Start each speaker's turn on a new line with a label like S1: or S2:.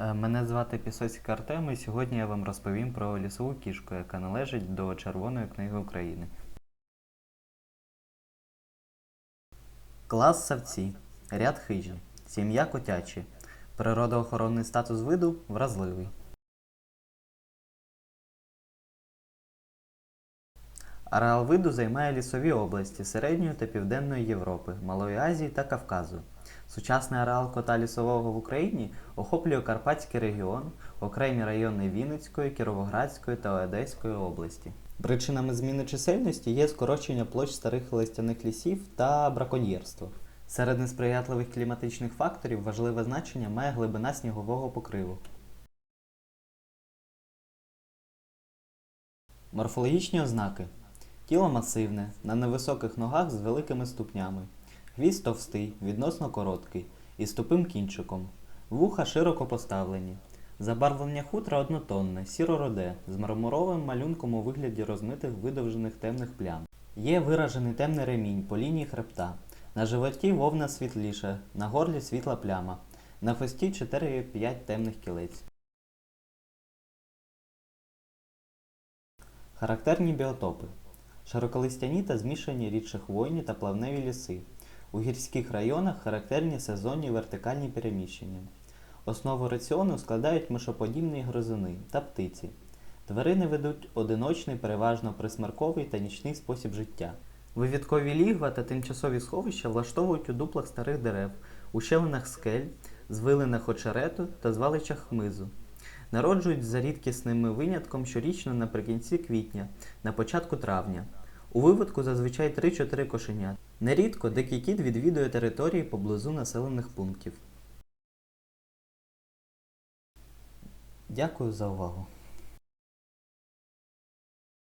S1: Е, Мене звати Пісоцька Артем, і сьогодні я вам розповім про лісову кішку, яка належить до Червоної книги України. Клас савці. Ряд хижі. Сім'я котячі. Природоохоронний статус виду вразливий. Ареал виду займає лісові області Середньої та Південної Європи, Малої Азії та Кавказу. Сучасний ареал кота лісового в Україні охоплює Карпатський регіон, окремі райони Вінницької, Кіровоградської та Одеської області. Причинами зміни чисельності є скорочення площ старих листяних лісів та браконьєрство. Серед несприятливих кліматичних факторів важливе значення має глибина снігового покриву. Морфологічні ознаки. Тіло масивне, на невисоких ногах з великими ступнями. Хвіст товстий, відносно короткий, із тупим кінчиком. Вуха широко поставлені. Забарвлення хутра однотонне, сіро-роде, з мармуровим малюнком у вигляді розмитих видовжених темних плям. Є виражений темний ремінь по лінії хребта. На животі вовна світліша, на горлі світла пляма. На хвості 4-5 темних кілець. Характерні біотопи. Широколистяні та змішані рідшохвойні та плавневі ліси. У гірських районах характерні сезонні вертикальні переміщення. Основу раціону складають мишоподібні гризуни та птиці. Тварини ведуть одиночний, переважно присмерковий та нічний спосіб життя. Вивідкові лігва та тимчасові сховища влаштовують у дуплах старих дерев, у щелинах скель, звилинах очерету та звалищах хмизу. Народжують за рідкісним винятком щорічно наприкінці квітня, на початку травня. У виводку зазвичай 3-4 кошенят. Нерідко дикий кіт відвідує території поблизу населених пунктів. Дякую за увагу.